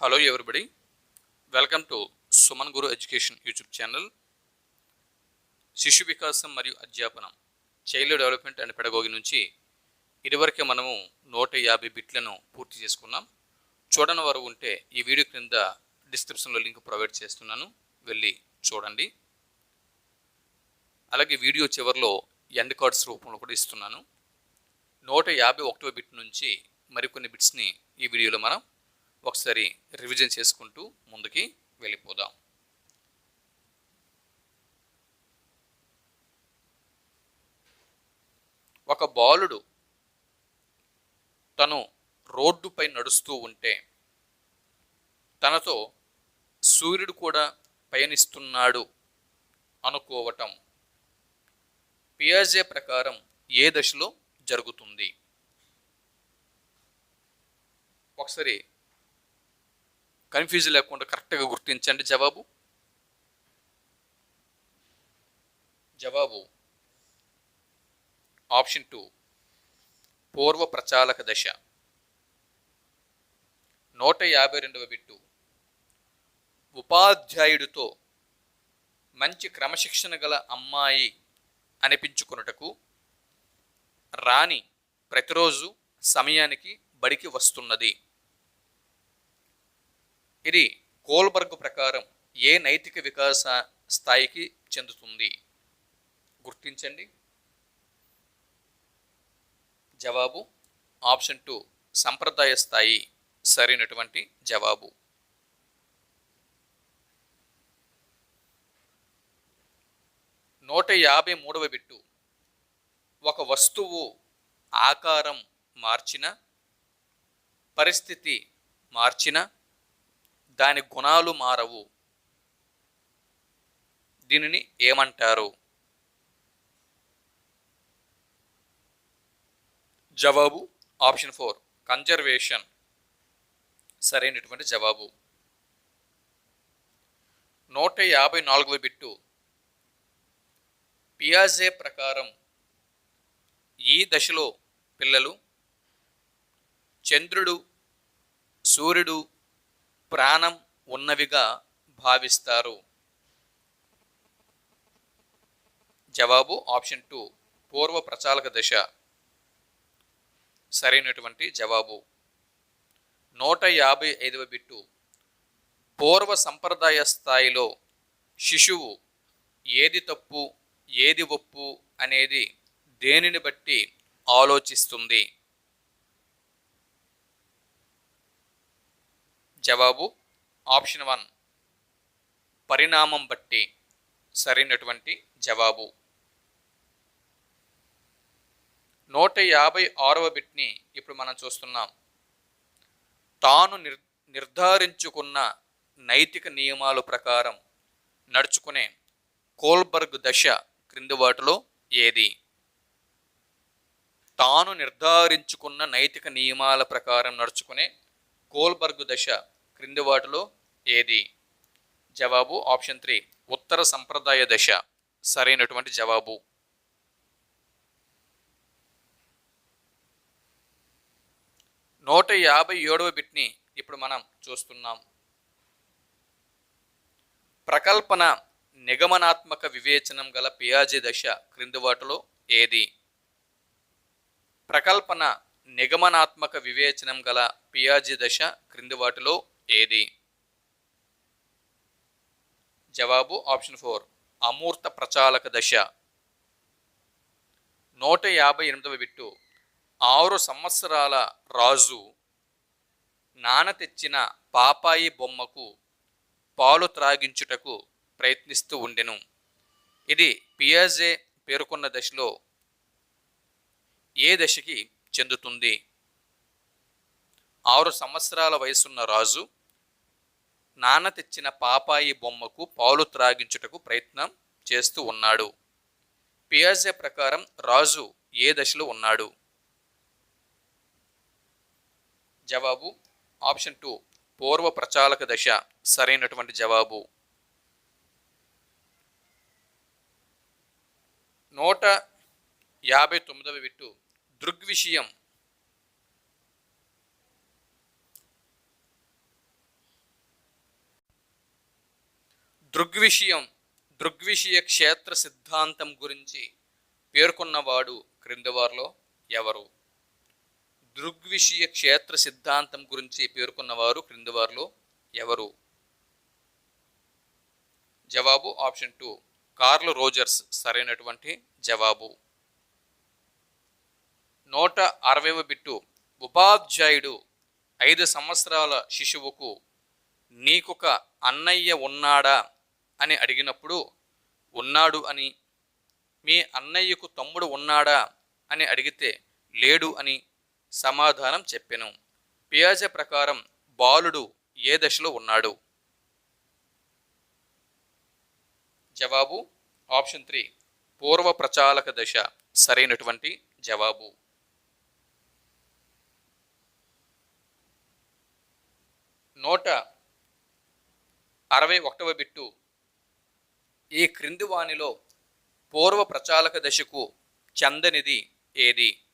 Hello everybody welcome to Suman Guru education YouTube channel శిశు వికాసం మరియు అధ్యాపనం చైల్డ్ డెవలప్మెంట్ అండ్ పెడగోగి నుంచి ఇదివరకే మనము నూట యాభై బిట్లను పూర్తి చేసుకున్నాం చూడని వారు ఉంటే ఈ వీడియో క్రింద డిస్క్రిప్షన్లో లింక్ ప్రొవైడ్ చేస్తున్నాను వెళ్ళి చూడండి అలాగే వీడియో చివరిలో ఎండ్ కార్డ్స్ రూపంలో కూడా ఇస్తున్నాను నూట యాభై ఒకటో బిట్ నుంచి మరికొన్ని బిట్స్ని ఈ వీడియోలో మనం ఒకసారి రివిజన్ చేసుకుంటూ ముందుకి వెళ్ళిపోదాం. ఒక బాలుడు తను రోడ్డుపై నడుస్తూ ఉంటే తనతో సూర్యుడు కూడా పయనిస్తున్నాడు అనుకోవటం పియాజే ప్రకారం ఏ దశలో జరుగుతుంది? ఒకసారి కన్ఫ్యూజ్ లేకుండా కరెక్ట్గా గుర్తించండి. జవాబు? జవాబు. Option two. పూర్వ ప్రచాలక దశ. నూట యాభై రెండవ బిట్టు. ఉపాధ్యాయుడితో మంచి క్రమశిక్షణ గల అమ్మాయి అనిపించుకొనుటకు రాణి ప్రతిరోజు సమయానికి బడికి వస్తున్నది. ఇది కోల్బర్గ్ ప్రకారం ఏ నైతిక వికాస స్థాయికి చెందుతుంది? గుర్తించండి. జవాబు ఆప్షన్ టూ సంప్రదాయ స్థాయి సరైనటువంటి జవాబు. నూట యాభై మూడవ బిట్టు. ఒక వస్తువు ఆకారం మార్చిన పరిస్థితి మార్చిన దాని గుణాలు మారవు. దీనిని ఏమంటారు? జవాబు ఆప్షన్ ఫోర్ కన్జర్వేషన్. సరైనటువంటి జవాబు. నూట యాభై నాలుగవ బిట్టు. పియాజే ప్రకారం ఈ దశలో పిల్లలు చంద్రుడు సూర్యుడు ప్రాణం ఉన్నవిగా భావిస్తారు. జవాబు ఆప్షన్ టూ పూర్వ ప్రచాలక దశ. సరైనటువంటి జవాబు. నూట యాభై ఐదవ బిట్టు. పూర్వ సంప్రదాయ స్థాయిలో శిశువు ఏది తప్పు ఏది ఒప్పు అనేది దేనిని బట్టి ఆలోచిస్తుంది? జవాబు ఆప్షన్ వన్. పరిణామం బట్టి సరైనటువంటి జవాబు. నూట యాభై ఆరవ బిట్ని ఇప్పుడు మనం చూస్తున్నాం. తాను నిర్ నిర్ధారించుకున్న నైతిక నియమాల ప్రకారం నడుచుకునే కోల్బర్గ్ దశ క్రింది వాటిలో ఏది? తాను నిర్ధారించుకున్న నైతిక నియమాల ప్రకారం నడుచుకునే గోల్బర్గ్ దశ క్రింది వాటిలో ఏది? జవాబు ఆప్షన్ త్రీ. ఉత్తర సంప్రదాయ దశ. సరైనటువంటి జవాబు. నూట యాభై ఏడవ బిట్ని ఇప్పుడు మనం చూస్తున్నాం. ప్రకల్పన నిగమనాత్మక వివేచనం గల పియాజీ దశ క్రింది వాటిలో ఏది? ప్రకల్పన నిగమనాత్మక వివేచనం గల పియాజీ దశ క్రింది వాటిలో ఏది? జవాబు ఆప్షన్ ఫోర్. అమూర్త ప్రచాలక దశ. నూట యాభై ఎనిమిదవ బిట్టు. ఆరు సంవత్సరాల రాజు నాన తెచ్చిన పాపాయి బొమ్మకు పాలు త్రాగించుటకు ప్రయత్నిస్తూ ఉండెను. ఇది పియాజే పేర్కొన్న దశలో ఏ దశకి చెందుతుంది. ఆరు సంవత్సరాల వయసున్న రాజు నాన్న తెచ్చిన పాపాయి బొమ్మకు పాలు త్రాగించుటకు ప్రయత్నం చేస్తూ ఉన్నాడు. పియాజే ప్రకారం రాజు ఏ దశలో ఉన్నాడు? జవాబు ఆప్షన్ టూ పూర్వ ప్రచాలక దశ. సరైనటువంటి జవాబు. నూట యాభై తొమ్మిదవ విట్టు. దృగ్విషయం. దృగ్విషయం దృగ్విషయ క్షేత్ర సిద్ధాంతం గురించి పేర్కొన్నవాడు క్రిందవారిలో ఎవరు? దృగ్విషయ క్షేత్ర సిద్ధాంతం గురించి పేర్కొన్నవారు క్రిందవారిలో ఎవరు? జవాబు ఆప్షన్ టూ. కార్ల్ రోజర్స్ సరైనటువంటి జవాబు. నూట అరవైవ బిట్టు ఉపాధ్యాయుడు ఐదు సంవత్సరాల శిశువుకు నీకొక అన్నయ్య ఉన్నాడా అని అడిగినప్పుడు ఉన్నాడు అని. మీ అన్నయ్యకు తమ్ముడు ఉన్నాడా అని అడిగితే లేడు అని సమాధానం చెప్పెను. పియాజ ప్రకారం బాలుడు ఏ దశలో ఉన్నాడు? జవాబు ఆప్షన్ త్రీ. పూర్వ ప్రచాలక దశ. సరైనటువంటి జవాబు. నూట అరవై ఒకటవ బిట్టు ఈ క్రింది వాణిలో పూర్వ ప్రచాలక దశకు చెందనిది ఏది?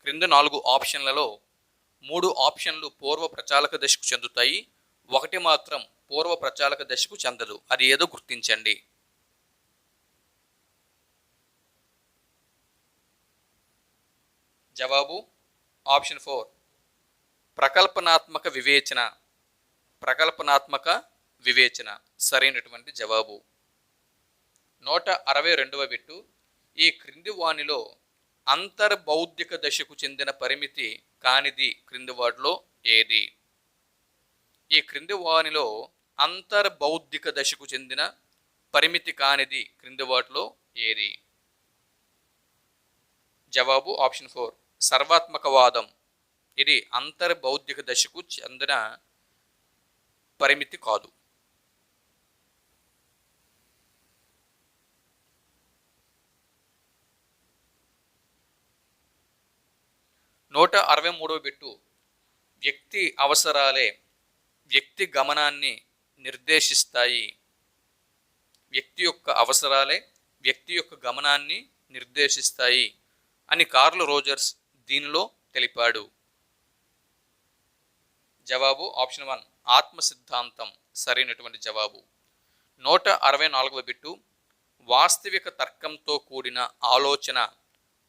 క్రింద నాలుగు ఆప్షన్లలో మూడు ఆప్షన్లు పూర్వ ప్రచాలక దశకు చెందుతాయి. ఒకటి మాత్రం పూర్వ ప్రచాలక దశకు చెందదు. అది ఏదో గుర్తించండి. జవాబు ఆప్షన్ ఫోర్. ప్రకల్పనాత్మక వివేచన. ప్రకల్పనాత్మక వివేచన. సరైనటువంటి జవాబు. నూట అరవై రెండవ బిట్టు. ఈ క్రింది వాణిలో అంతర్బౌద్ధిక దశకు చెందిన పరిమితి కానిది క్రింది వాటిలో ఏది? ఈ క్రింది వాణిలో అంతర్బౌద్ధిక దశకు చెందిన పరిమితి కానిది క్రింది వాటిలో ఏది? జవాబు ఆప్షన్ ఫోర్. సర్వాత్మకవాదం. ఇది అంతర్బౌద్ధిక దశకు చెందిన పరిమితి కాదు. నూట అరవై మూడవ బిట్టు వ్యక్తి అవసరాలే వ్యక్తి గమనాన్ని నిర్దేశిస్తాయి. వ్యక్తి యొక్క అవసరాలే వ్యక్తి యొక్క గమనాన్ని నిర్దేశిస్తాయి అని కార్ల్ రోజర్స్ దీనిలో తెలిపాడు. జవాబు ఆప్షన్ వన్ ఆత్మ సిద్ధాంతం సరైనటువంటి జవాబు. నూట అరవై నాలుగవ బిట్టు వాస్తవిక తర్కంతో కూడిన ఆలోచన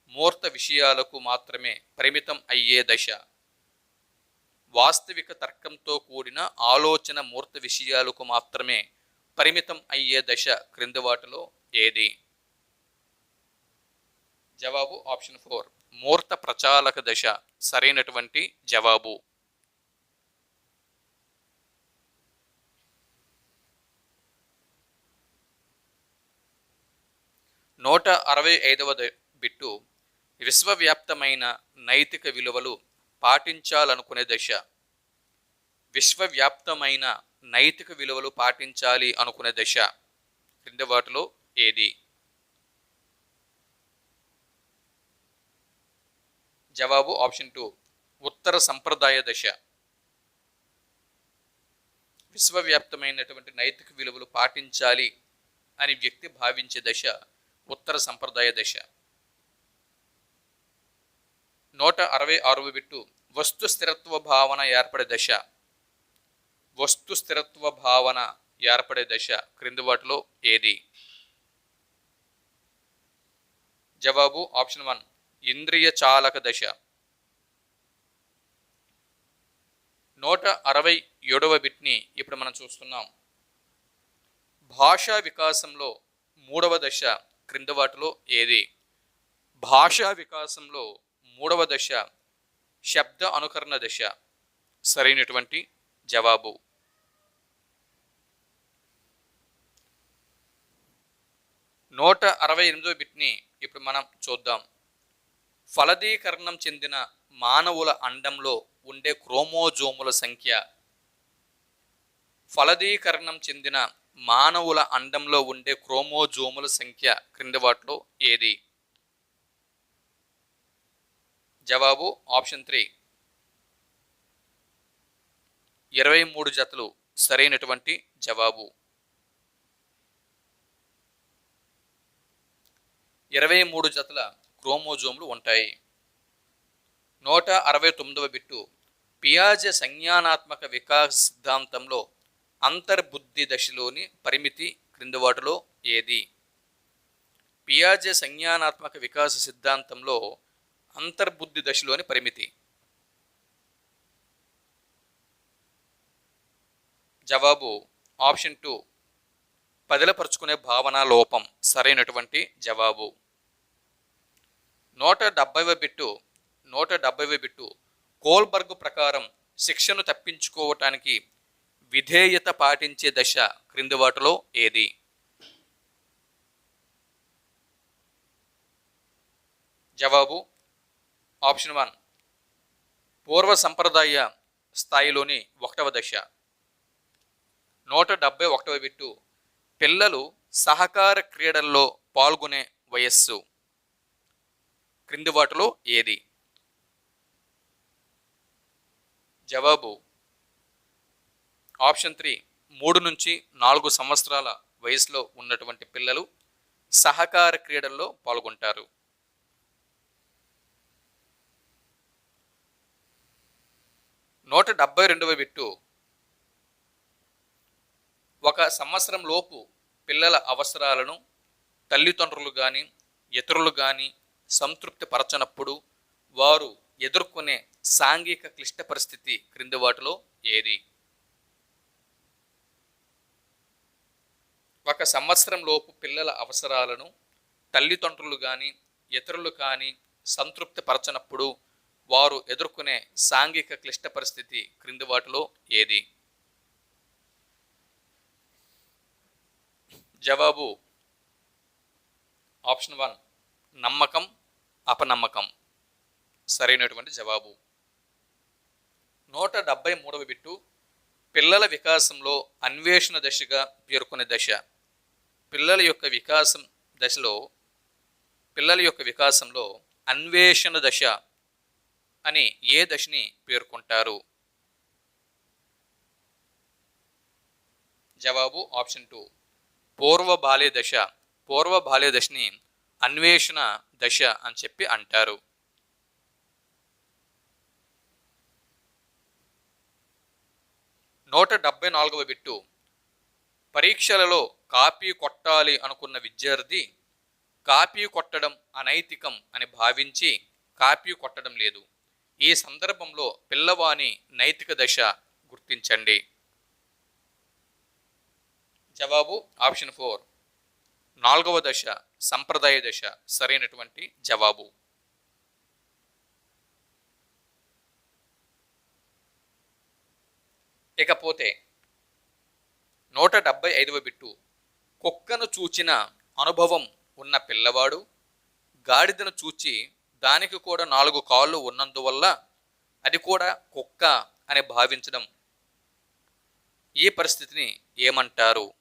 మూర్త విషయాలకు మాత్రమే పరిమితం అయ్యే దశ. వాస్తవిక తర్కంతో కూడిన ఆలోచన మూర్త విషయాలకు మాత్రమే పరిమితం అయ్యే దశ క్రింది వాటిలో ఏది? జవాబు ఆప్షన్ ఫోర్ మూర్త ప్రచాలక దశ సరైనటువంటి జవాబు. నూట అరవై ఐదవ బిట్టు విశ్వవ్యాప్తమైన నైతిక విలువలు పాటించాలనుకునే దశ. విశ్వవ్యాప్తమైన నైతిక విలువలు పాటించాలి అనుకునే దశ క్రింద వాటిలో ఏది? జవాబు ఆప్షన్ టూ ఉత్తర సంప్రదాయ దశ. విశ్వవ్యాప్తమైనటువంటి నైతిక విలువలు పాటించాలి అని వ్యక్తి భావించే దశ ఉత్తర సంప్రదాయ దశ. నూట అరవై ఆరవ బిట్టు వస్తు స్థిరత్వ భావన ఏర్పడే దశ. వస్తు స్థిరత్వ భావన ఏర్పడే దశ క్రింది వాటిలో ఏది? జవాబు ఆప్షన్ వన్ ఇంద్రియ చాలక దశ. నూట అరవై ఏడవ బిట్ని ఇప్పుడు మనం చూస్తున్నాం. భాషా వికాసంలో మూడవ దశ క్రింద వాటిలో ఏది? భాషా వికాసంలో మూడవ దశ శబ్ద అనుకరణ దశ. సరైనటువంటి జవాబు. నూట అరవై ఎనిమిదో బిట్ని ఇప్పుడు మనం చూద్దాం. ఫలదీకరణం చెందిన మానవుల అండంలో ఉండే క్రోమోజోముల సంఖ్య. ఫలదీకరణం చెందిన మానవుల అండంలో ఉండే క్రోమోజోముల సంఖ్య క్రింది వాటిలో ఏది? జవాబు ఆప్షన్ త్రీ. ఇరవై మూడు జతలు సరైనటువంటి జవాబు. ఇరవై మూడు జతల క్రోమోజోములు ఉంటాయి. నూట అరవై తొమ్మిదవ బిట్టు పియాజ సంజ్ఞానాత్మక వికాస సిద్ధాంతంలో అంతర్బుద్ధి దశలోని పరిమితి క్రింది వాటిలో ఏది? పియాజే సంజ్ఞానాత్మక వికాస సిద్ధాంతంలో అంతర్బుద్ధి దశలోని పరిమితి. జవాబు ఆప్షన్ టూ. పదిలపరుచుకునే భావన లోపం సరైనటువంటి జవాబు. నూట డెబ్బైవ బిట్టు నూట డెబ్బైవ బిట్టు కోల్బర్గ్ ప్రకారం శిక్షను తప్పించుకోవటానికి విధేయత పాటించే దశ క్రింది వాటిలో ఏది? జవాబు ఆప్షన్ వన్. పూర్వ సంప్రదాయ స్థాయిలోని ఒకటవ దశ. నూట డెబ్బై ఒకటవ బిట్టు పిల్లలు సహకార క్రీడల్లో పాల్గొనే వయస్సు. క్రింది వాటిలో ఏది? జవాబు ఆప్షన్ త్రీ మూడు నుంచి నాలుగు సంవత్సరాల వయసులో ఉన్నటువంటి పిల్లలు సహకార క్రీడల్లో పాల్గొంటారు. నూట డెబ్బై రెండవ బిట్టు ఒక సంవత్సరం లోపు పిల్లల అవసరాలను తల్లిదండ్రులు కానీ ఇతరులు కానీ సంతృప్తి పరచనప్పుడు వారు ఎదుర్కొనే సాంఘిక క్లిష్ట పరిస్థితి క్రింది వాటిలో ఏది? ఒక సంవత్సరం లోపు పిల్లల అవసరాలను తల్లిదండ్రులు కానీ ఇతరులు కానీ సంతృప్తిపరచనప్పుడు వారు ఎదుర్కొనే సాంఘిక క్లిష్ట పరిస్థితి క్రింది వాటిలో ఏది? జవాబు ఆప్షన్ వన్ నమ్మకం అపనమ్మకం. సరైనటువంటి జవాబు. నూట డెబ్బై మూడవ బిట్టు పిల్లల వికాసంలో అన్వేషణ దశగా పేర్కొనే దశ. పిల్లల యొక్క వికాసం దశలో పిల్లల యొక్క వికాసంలో అన్వేషణ దశ అని ఏ దశని పేర్కొంటారు? జవాబు ఆప్షన్ టూ. పూర్వ బాల్య దశ. పూర్వ బాల్య దశని అన్వేషణ దశ అని చెప్పి అంటారు. నూట డెబ్బై నాలుగవ బిట్టు. పరీక్షలలో కాపీ కొట్టాలి అనుకున్న విద్యార్థి కాపీ కొట్టడం అనైతికం అని భావించి కాపీ కొట్టడం లేదు. ఈ సందర్భంలో పిల్లవాని నైతిక దశ గుర్తించండి. జవాబు ఆప్షన్ ఫోర్. నాలుగవ దశ సంప్రదాయ దశ సరైనటువంటి జవాబు. ఇకపోతే నూట డెబ్బై ఐదవ బిట్టు. కుక్కను చూచిన అనుభవం ఉన్న పిల్లవాడు గాడిదను చూచి దానికి కూడా నాలుగు కాళ్ళు ఉన్నందువల్ల అది కూడా కుక్క అని భావించడం. ఈ పరిస్థితిని ఏమంటారు?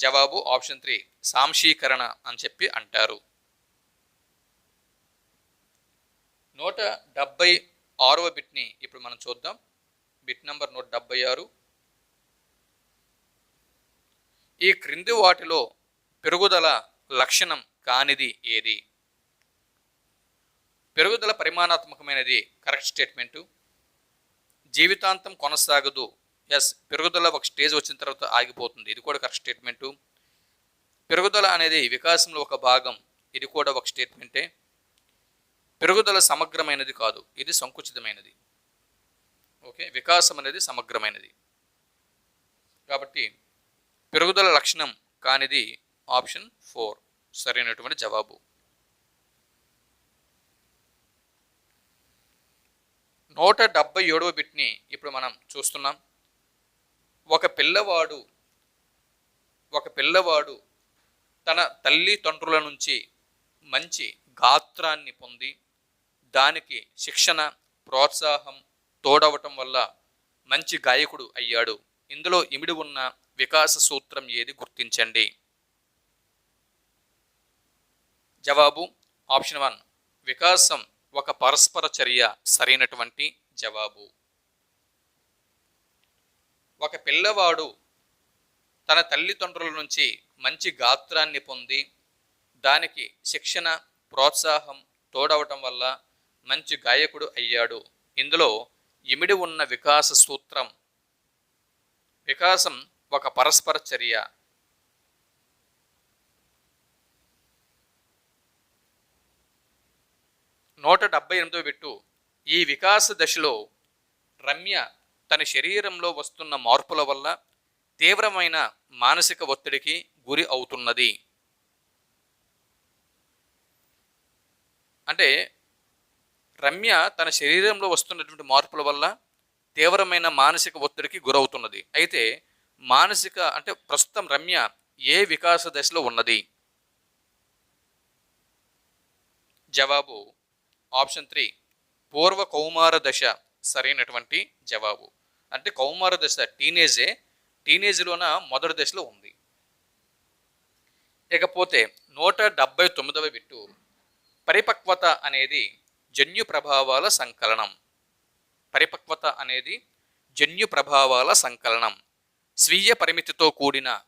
జవాబు ఆప్షన్ త్రీ సాంశీకరణ అని చెప్పి అంటారు. నూట డెబ్బై ఆరవ బిట్ని ఇప్పుడు మనం చూద్దాం. బిట్ నంబర్ నూట డెబ్బై ఆరు. ఈ క్రింది వాటిలో పెరుగుదల లక్షణం కానిది ఏది? పెరుగుదల పరిమాణాత్మకమైనది కరెక్ట్ స్టేట్మెంటు. జీవితాంతం కొనసాగదు. ఎస్ పెరుగుదల ఒక స్టేజ్ వచ్చిన తర్వాత ఆగిపోతుంది. ఇది కూడా కరెక్ట్ స్టేట్మెంటు. పెరుగుదల అనేది వికాసంలో ఒక భాగం. ఇది కూడా ఒక స్టేట్మెంటే. పెరుగుదల సమగ్రమైనది కాదు. ఇది సంకుచితమైనది. ఓకే? వికాసం అనేది సమగ్రమైనది. కాబట్టి పెరుగుదల లక్షణం కానిది ఆప్షన్ ఫోర్. సరైనటువంటి జవాబు. నూట డెబ్బై ఏడవ బిట్ని ఇప్పుడు మనం చూస్తున్నాం. ఒక పిల్లవాడు ఒక పిల్లవాడు తన తల్లి తండ్రుల నుంచి మంచి గాత్రాన్ని పొంది దానికి శిక్షణ ప్రోత్సాహం తోడవటం వల్ల మంచి గాయకుడు అయ్యాడు. ఇందులో ఇమిడి ఉన్న వికాస సూత్రం ఏది గుర్తించండి. జవాబు ఆప్షన్ వన్. వికాసం ఒక పరస్పర చర్య సరైనటువంటి జవాబు. ఒక పిల్లవాడు తన తల్లిదండ్రుల నుంచి మంచి గాత్రాన్ని పొంది దానికి శిక్షణ ప్రోత్సాహం తోడవటం వల్ల మంచి గాయకుడు అయ్యాడు. ఇందులో ఇమిడి ఉన్న వికాస సూత్రం. వికాసం ఒక పరస్పర చర్య. నూట డెబ్బై ఎనిమిదో బిట్టు. ఈ వికాస దశలో రమ్య తన శరీరంలో వస్తున్న మార్పుల వల్ల తీవ్రమైన మానసిక ఒత్తిడికి గురి అవుతున్నది. అంటే రమ్య తన శరీరంలో వస్తున్నటువంటి మార్పుల వల్ల తీవ్రమైన మానసిక ఒత్తిడికి గురవుతున్నది. అయితే మానసిక అంటే ప్రస్తుతం రమ్య ఏ వికాస దశలో ఉన్నది? జవాబు ఆప్షన్ త్రీ. పూర్వ కౌమార దశ సరైనటువంటి జవాబు. అంటే కౌమార దశ టీనేజే టీనేజ్లోన మొదటి దశలో ఉంది. ఇకపోతే నూట డెబ్బై తొమ్మిదవ బిట్టు పరిపక్వత అనేది జన్యు ప్రభావాల సంకలనం. పరిపక్వత అనేది జన్యు ప్రభావాల సంకలనం. స్వీయ పరిమితితో కూడిన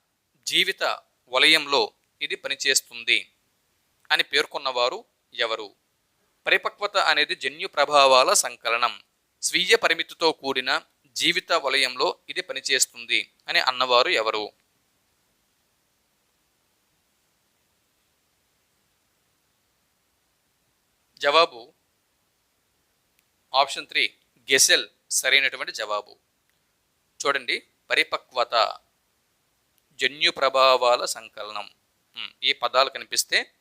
జీవిత వలయంలో ఇది పనిచేస్తుంది అని పేర్కొన్నవారు ఎవరు? పరిపక్వత అనేది జన్యు ప్రభావాల సంకలనం. స్వీయ పరిమితితో కూడిన జీవిత వలయంలో ఇది పనిచేస్తుంది అని అన్నవారు ఎవరు? జవాబు ఆప్షన్ త్రీ గెసెల్ సరైనటువంటి జవాబు. చూడండి పరిపక్వత జన్యు ప్రభావాల సంకలనం. ఈ పదాలు కనిపిస్తే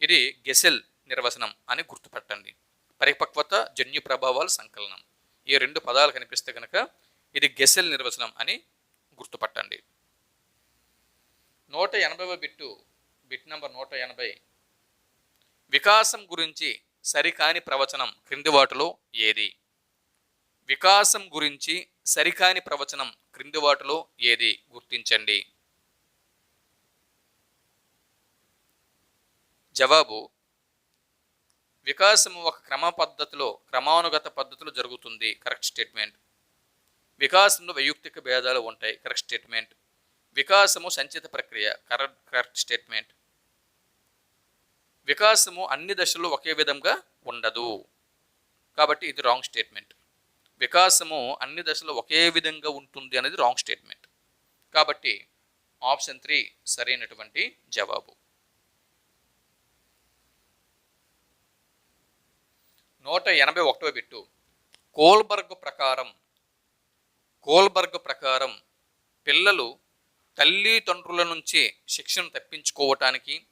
ఇది గెసెల్ నిర్వచనం అని గుర్తుపట్టండి. పరిపక్వత జన్యు ప్రభావాల సంకలనం. ఈ రెండు పదాలు కనిపిస్తే కనుక ఇది గెసెల్ నిర్వచనం అని గుర్తుపట్టండి. నూట ఎనభైవ బిట్టు బిట్ నంబర్ నూట ఎనభై. వికాసం గురించి సరికాని ప్రవచనం క్రింది వాటిలో ఏది? వికాసం గురించి సరికాని ప్రవచనం క్రింది వాటిలో ఏది? గుర్తించండి. జవాబు వికాసము ఒక క్రమ పద్ధతిలో క్రమానుగత పద్ధతిలో జరుగుతుంది. Correct statement. వికాసంలో వైయుక్తిక భేదాలు ఉంటాయి. Correct statement. వికాసము సంచిత ప్రక్రియ. Correct correct statement. వికాసము అన్ని దశల్లో ఒకే విధంగా ఉండదు. కాబట్టి ఇది రాంగ్ స్టేట్మెంట్ వికాసము అన్ని దశల్లో ఒకే విధంగా ఉంటుంది అనేది రాంగ్ స్టేట్మెంట్ కాబట్టి ఆప్షన్ త్రీ సరైనటువంటి జవాబు. నూట ఎనభై ఒకటో బిట్టు. కోల్బర్గ్ ప్రకారం కోల్బర్గ్ ప్రకారం పిల్లలు తల్లిదండ్రుల నుంచి శిక్షను తప్పించుకోవటానికి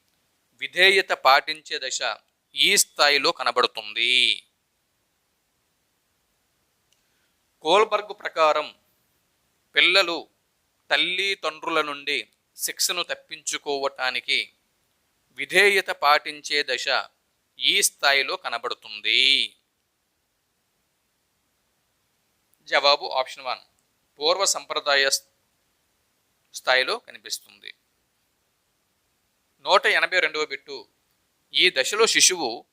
విధేయత పాటించే దశ ఈ స్థాయిలో కనబడుతుంది. కోల్బర్గ్ ప్రకారం పిల్లలు తల్లి తండ్రుల నుండి శిక్షను తప్పించుకోవటానికి విధేయత పాటించే దశ ఈ స్థాయిలో కనబడుతుంది. జవాబు ఆప్షన్ వన్. పూర్వ సంప్రదాయ స్థాయిలో కనిపిస్తుంది. నూట ఎనభై రెండవ బిట్టు. ఈ దశలో శిశువు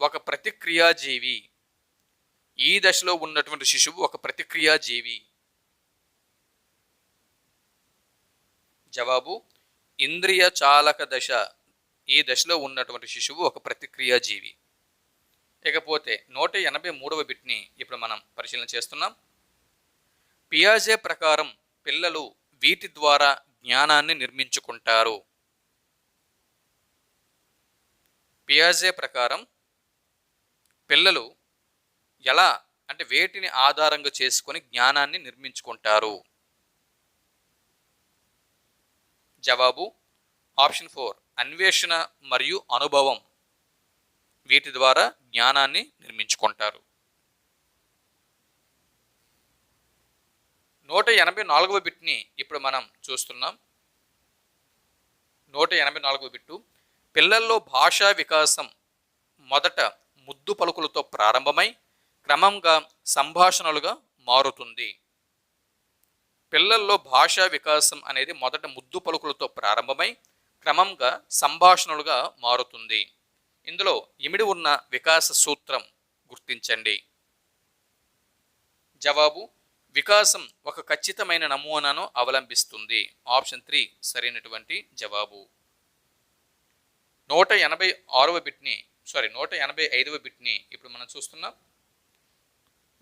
ఒక ప్రతిక్రియాజీవి. ఈ దశలో ఉన్నటువంటి శిశువు ఒక ప్రతిక్రియాజీవి. జవాబు ఇంద్రియ చాలక దశ. ఈ దశలో ఉన్నటువంటి శిశువు ఒక ప్రతిక్రియాజీవి. ఇకపోతే నూట ఎనభై మూడవ బిట్ని ఇప్పుడు మనం పరిశీలన చేస్తున్నాం. పియాజే ప్రకారం పిల్లలు వీటి ద్వారా జ్ఞానాన్ని నిర్మించుకుంటారు. పియాజే ప్రకారం పిల్లలు ఎలా అంటే వేటిని ఆధారంగా చేసుకొని జ్ఞానాన్ని నిర్మించుకుంటారు? జవాబు ఆప్షన్ ఫోర్ అన్వేషణ మరియు అనుభవం. వీటి ద్వారా జ్ఞానాన్ని నిర్మించుకుంటారు. నూట ఎనభై నాలుగవ బిట్ని ఇప్పుడు మనం చూస్తున్నాం. నూట ఎనభై నాలుగవ బిట్టు పిల్లల్లో భాషా వికాసం మొదట ముద్దు పలుకులతో ప్రారంభమై క్రమంగా సంభాషణలుగా మారుతుంది. పిల్లల్లో భాషా వికాసం అనేది మొదట ముద్దు పలుకులతో ప్రారంభమై క్రమంగా సంభాషణలుగా మారుతుంది. ఇందులో ఇమిడి ఉన్న వికాస సూత్రం గుర్తించండి. జవాబు వికాసం ఒక ఖచ్చితమైన నమూనాను అవలంబిస్తుంది. ఆప్షన్ త్రీ సరైనటువంటి జవాబు. నూట ఎనభై ఆరవ బిట్ని సారీ నూట ఎనభై ఐదవ బిట్ని ఇప్పుడు మనం చూస్తున్నాం.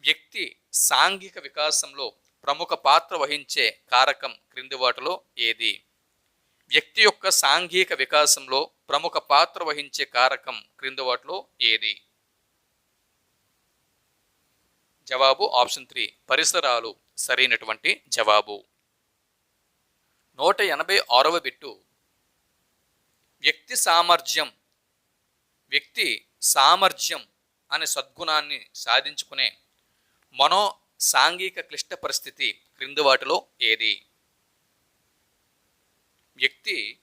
వ్యక్తి సాంఘిక వికాసంలో ప్రముఖ పాత్ర వహించే కారకం క్రింది వాటిలో ఏది? వ్యక్తి యొక్క సాంఘిక వికాసంలో ప్రముఖ పాత్ర వహించే కారకం క్రింది వాటిలో ఏది? జవాబు ఆప్షన్ త్రీ పరిసరాలు సరైనటువంటి జవాబు. నూట ఎనభై ఆరవ బిట్టు వ్యక్తి సామర్థ్యం వ్యక్తి సామర్థ్యం అనే సద్గుణాన్ని సాధించుకునే మనో సాంఘిక క్లిష్ట పరిస్థితి క్రింది వాటిలో ఏది? వ్యక్తి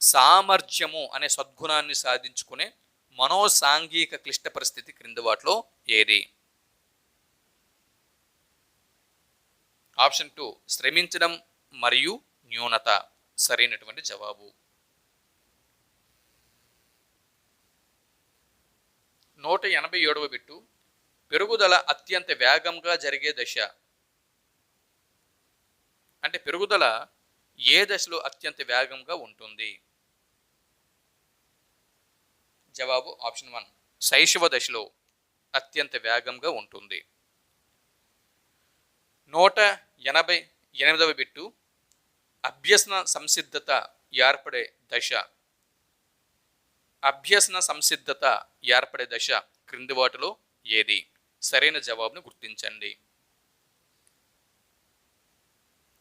సామర్థ్యము అనే సద్గుణాన్ని సాధించుకునే మనో సాంఘిక క్లిష్ట పరిస్థితి క్రింది వాటిలో ఏది? ఆప్షన్ టూ శ్రమించడం మరియు న్యూనత. సరైనటువంటి జవాబు. నూట ఎనభై ఏడవ బిట్టు పెరుగుదల అత్యంత వేగంగా జరిగే దశ. అంటే పెరుగుదల ఏ దశలో అత్యంత వేగంగా ఉంటుంది? జవాబు ఆప్షన్ వన్. శైశవ దశలో అత్యంత వేగంగా ఉంటుంది. నూట ఎనభై ఎనిమిదవ బిట్టు అభ్యసన సంసిద్ధత ఏర్పడే దశ. అభ్యసన సంసిద్ధత ఏర్పడే దశ క్రింది వాటిలో ఏది? సరైన జవాబును గుర్తించండి.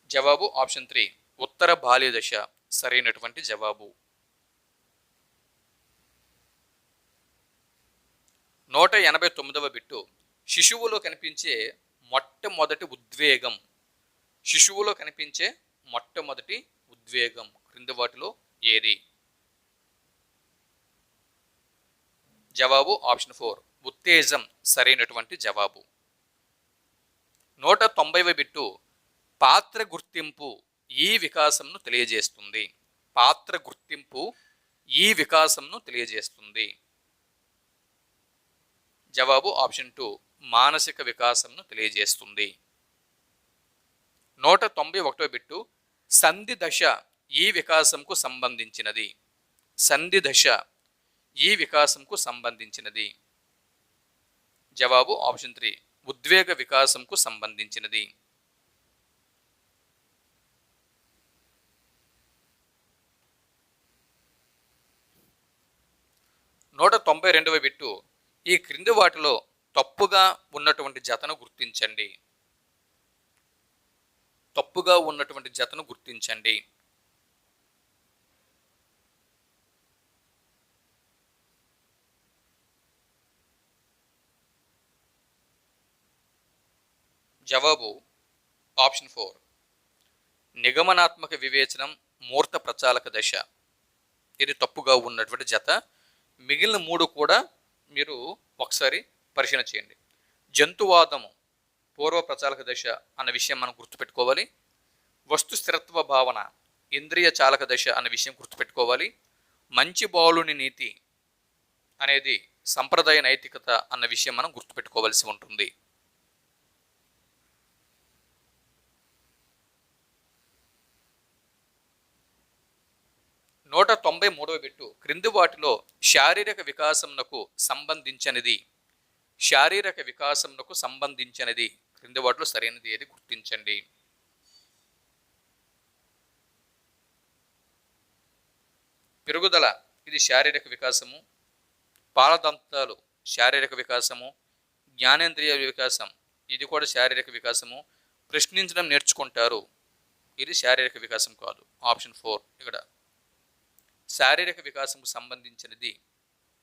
జవాబు ఆప్షన్ త్రీ. ఉత్తర బాల్య దశ. సరైనటువంటి జవాబు. నూట ఎనభై తొమ్మిదవ బిట్టు. శిశువులో కనిపించే మొట్టమొదటి ఉద్వేగం. శిశువులో కనిపించే మొట్టమొదటి ఉద్వేగం. క్రింది వాటిలో ఏది? జవాబు ఆప్షన్ ఫోర్. ఉత్తేజం సరైనటువంటి జవాబు. నూట తొంభైవ బిట్టు పాత్ర గుర్తింపు ఈ వికాసంను తెలియజేస్తుంది. పాత్ర గుర్తింపు ఈ వికాసంను తెలియజేస్తుంది. జవాబు ఆప్షన్ టూ. మానసిక వికాసంను తెలియజేస్తుంది. నూట తొంభై ఒకటో బిట్టు సంధి దశ ఈ వికాసంకు సంబంధించినది. సంధి దశ ఈ వికాసంకు సంబంధించినది. జవాబు ఆప్షన్ త్రీ. ఉద్వేగ వికాసంకు సంబంధించినది. నూట తొంభై రెండవ బిట్టు. ఈ క్రింది వాటిలో తప్పుగా ఉన్నటువంటి జతను గుర్తించండి. తప్పుగా ఉన్నటువంటి జతను గుర్తించండి. జవాబు ఆప్షన్ ఫోర్. నిగమనాత్మక వివేచనం మూర్త ప్రచాలక దశ. ఇది తప్పుగా ఉన్నటువంటి జత. మిగిలిన మూడు కూడా మీరు ఒకసారి పరిశీలన చేయండి. జంతువాదము పూర్వ ప్రచాలక దశ అన్న విషయం మనం గుర్తుపెట్టుకోవాలి. వస్తు స్థిరత్వ భావన ఇంద్రియ చాలక దశ అన్న విషయం గుర్తుపెట్టుకోవాలి. మంచి బాలుని నీతి అనేది సంప్రదాయ నైతికత అన్న విషయం మనం గుర్తుపెట్టుకోవాల్సి ఉంటుంది. నూట తొంభై మూడవ బిట్టు క్రింది వాటిలో శారీరక వికాసంనకు సంబంధించినది. శారీరక వికాసంనకు సంబంధించినది. క్రింది వాటిలో సరైనది ఏది గుర్తించండి. పెరుగుదల ఇది శారీరక వికాసము. పాలదంతాలు శారీరక వికాసము. జ్ఞానేంద్రియ వికాసం ఇది కూడా శారీరక వికాసము. ప్రశ్నించడం నేర్చుకుంటారు. ఇది శారీరక వికాసం కాదు. ఆప్షన్ ఫోర్ ఇక్కడ. శారీరక వికాసంకు సంబంధించినది.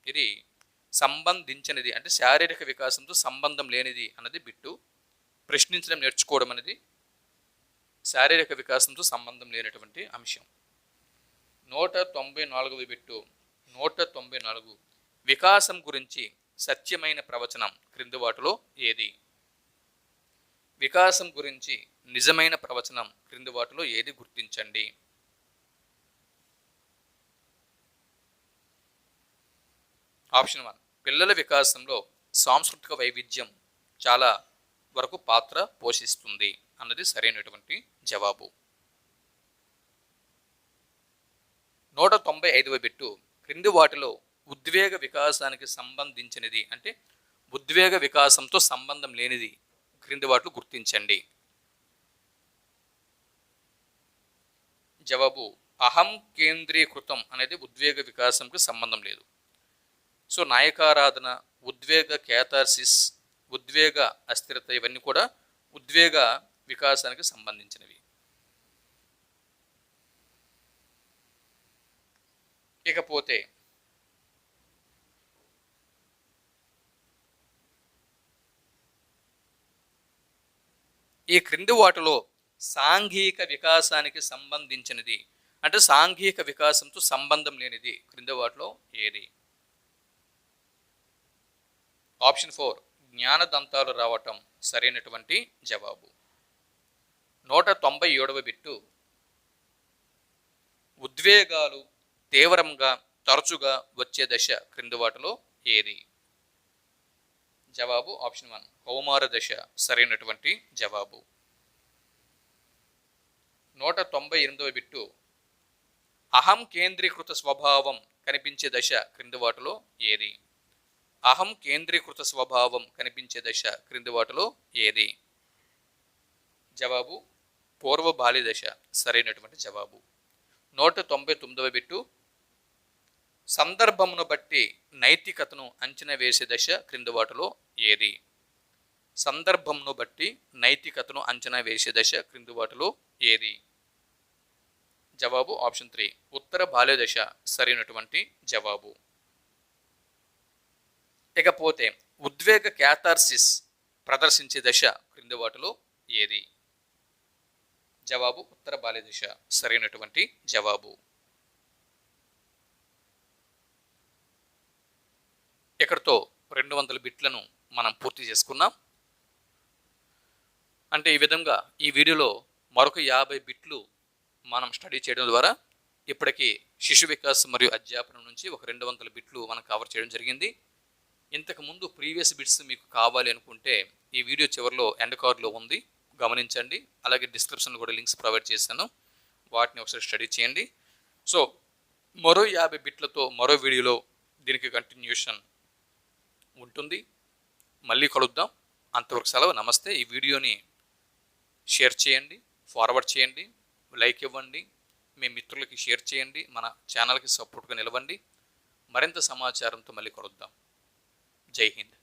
ఇది సంబంధించినది. అంటే శారీరక వికాసంతో సంబంధం లేనిది అన్నది బిట్టు. ప్రశ్నించడం నేర్చుకోవడం అనేది శారీరక వికాసంతో సంబంధం లేనటువంటి అంశం. నూట తొంభై నాలుగవ బిట్టు. నూట తొంభై నాలుగు. వికాసం గురించి సత్యమైన ప్రవచనం క్రింది వాటిలో ఏది? వికాసం గురించి నిజమైన ప్రవచనం క్రింది వాటిలో ఏది గుర్తించండి? Option one. పిల్లల వికాసంలో సాంస్కృతిక వైవిధ్యం చాలా వరకు పాత్ర పోషిస్తుంది అన్నది సరైనటువంటి జవాబు. నూట తొంభై ఐదవ బిట్టు క్రింది వాటిలో ఉద్వేగ వికాసానికి సంబంధించినది అంటే ఉద్వేగ వికాసంతో సంబంధం లేనిది క్రింది వాటిలో గుర్తించండి. జవాబు అహం కేంద్రీకృతం అనేది ఉద్వేగ వికాసంకి సంబంధం లేదు. సో నాయకారాధన ఉద్వేగ క్యాథార్సిస్ ఉద్వేగ అస్థిరత ఇవన్నీ కూడా ఉద్వేగ వికాసానికి సంబంధించినవి. ఇకపోతే ఈ క్రింది వాటిలో సాంఘిక వికాసానికి సంబంధించినది. అంటే సాంఘిక వికాసంతో సంబంధం లేనిది క్రింది వాటిలో ఏది? ఆప్షన్ ఫోర్ జ్ఞానదంతాలు రావటం సరైనటువంటి జవాబు. నూట తొంభై ఏడవ బిట్టు ఉద్వేగాలు తీవ్రంగా తరచుగా వచ్చే దశ క్రింది వాటిలో ఏది? జవాబు ఆప్షన్ వన్ కౌమార దశ సరైనటువంటి జవాబు. నూట తొంభై ఎనిమిదవ బిట్టు అహం కేంద్రీకృత స్వభావం కనిపించే దశ క్రింది వాటిలో ఏది? అహం కేంద్రీకృత స్వభావం కనిపించే దశ క్రింది వాటిలో ఏది? జవాబు పూర్వ బాల్య దశ సరైనటువంటి జవాబు. నూట తొంభై తొమ్మిదవ బిట్టు. సందర్భమును బట్టి నైతికతను అంచనా వేసే దశ క్రింది వాటిలో ఏది? సందర్భంను బట్టి నైతికతను అంచనా వేసే దశ క్రింది వాటిలో ఏది? జవాబు ఆప్షన్ త్రీ. ఉత్తర బాల్య దశ సరైనటువంటి జవాబు. ఇకపోతే ఉద్వేగ క్యాథార్సిస్ ప్రదర్శించే దశ క్రింది వాటిలో ఏది? జవాబు ఉత్తర బాల్య దశ సరైనటువంటి జవాబు. ఇక్కడతో రెండు వందల బిట్లను మనం పూర్తి చేసుకున్నాం. అంటే ఈ విధంగా ఈ వీడియోలో మరొక యాభై బిట్లు మనం స్టడీ చేయడం ద్వారా ఇప్పటికీ శిశు వికాస్ మరియు అధ్యాపనం నుంచి ఒక రెండు వందల బిట్లు మనం కవర్ చేయడం జరిగింది. ఇంతకు ముందు ప్రీవియస్ బిట్స్ మీకు కావాలి అనుకుంటే ఈ వీడియో చివరిలో ఎండ్ కార్డ్లో ఉంది. గమనించండి. అలాగే డిస్క్రిప్షన్లో కూడా లింక్స్ ప్రొవైడ్ చేశాను. వాటిని ఒకసారి స్టడీ చేయండి. సో మరో యాభై బిట్లతో మరో వీడియోలో దీనికి కంటిన్యూషన్ ఉంటుంది. మళ్ళీ కలుద్దాం. అంతవరకు సెలవు. నమస్తే. ఈ వీడియోని షేర్ చేయండి. ఫార్వర్డ్ చేయండి. లైక్ ఇవ్వండి. మీ మిత్రులకి షేర్ చేయండి. మన ఛానల్కి సపోర్ట్గా నిలవండి. మరింత సమాచారంతో మళ్ళీ కలుద్దాం. జై హింద్.